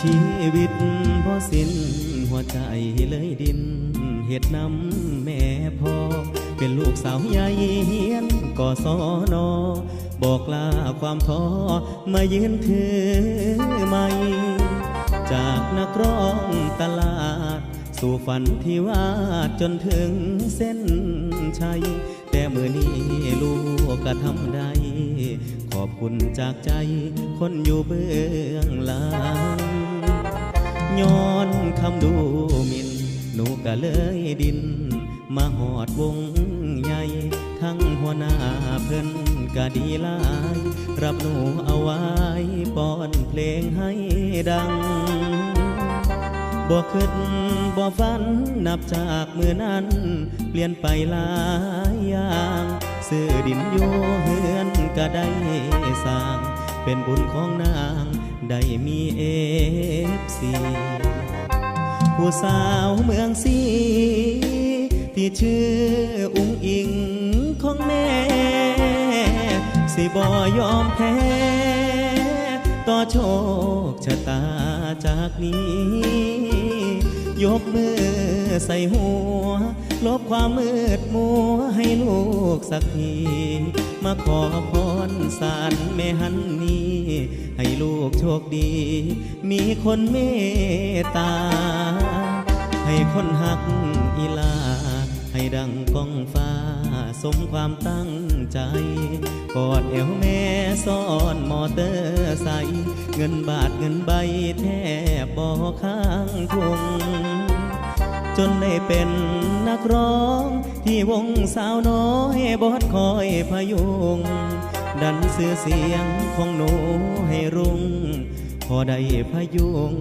ชีวิตบ่สิ้นหัวใจเลยดิน เห็ดน้ำแม่พ่อ เป็นลูกสาวใหญ่เฮียนก่อสอนอบอกลาความท้อมายืนถือไม่จากนักร้องตลาด สู่ฝันที่วาดจนถึงเส้นชัย แต่มือนี้ลูกก็ทำได้ ขอบคุณจากใจคนอยู่เบื้องหลัง ย้อนคำดูหมินหนูก็เลยดิน มาหอดวงใหญ่ ทั้งหัวหน้าเพิ่นก็ดีลาย รับหนูเอาไว้ป้อนเพลงให้ดังบ่คิดบ่ฝันนับจากมือนั้น เปลี่ยนไปหลายอย่างซื้อดินอยู่เฮือนก็ได้สร้าง เป็นบุญของนาง ได้มีเอฟซีผู้สาวเมืองสีที่ชื่ออุ้งอิงของแม่ สิบ่ยอมแพ้ต่อโชคชะตาจากนี้ ยกมือใส่หัว ลบความมืดมัวให้ลูกสักที มาขอพ สารแม่ฮันนี่ ให้ลูกโชคดี มีคนเมตตา ให้คนหักอีลา ให้ดังก้องฟ้า สมความตั้งใจ กอดเอวแม่ซ่อนมอเตอร์ไซค์เงินบาทเงินใบแทบบ่อข้างทุงจนได้เป็นนักร้อง ที่วงสาวน้อยบอดคอยพยุง ดันเสือเสียงของหนูให้รุ่ง พอได้พยุง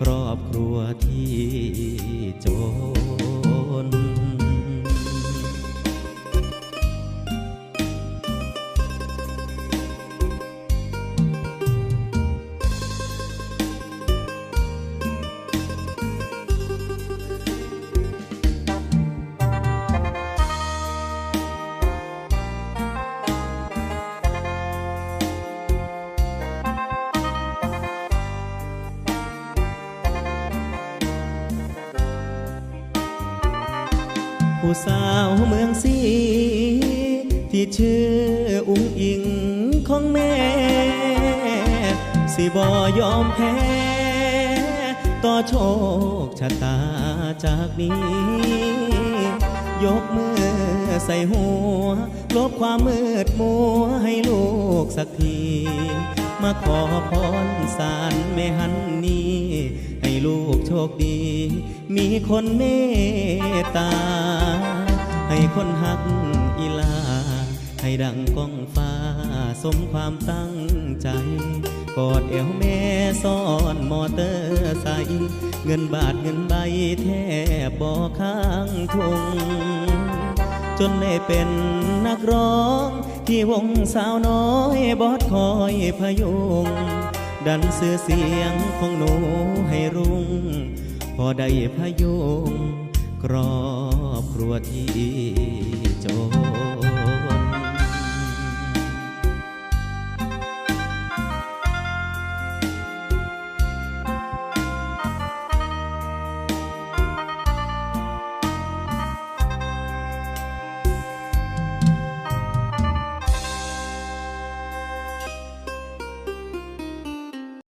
ครอบครัวที่จ ผู้สาวเมืองสีที่ชื่ออุ้งอิงของแม่ สิบอยอมแพ้ ต่อโชคชะตาจากนี้ ยกมือใส่หัว ลบความมืดมัวให้ลูกสักที มาขอพรสารแม่ฮันนี้ โชคดี มีคนเมตตา ให้คนหักอีลา ให้ดังก้องฟ้า สมความตั้งใจกอดเอวแม่ซ่อนมอเตอร์ไซค์เงินบาทเงินใบแทบบ่ข้างทุงจนได้เป็นนักร้อง ที่วงสาวน้อยบอดคอยพยุง ดันเสื้อเสียงของหนูให้รุ่ง พอได้พยุงครอบครัวที่จบ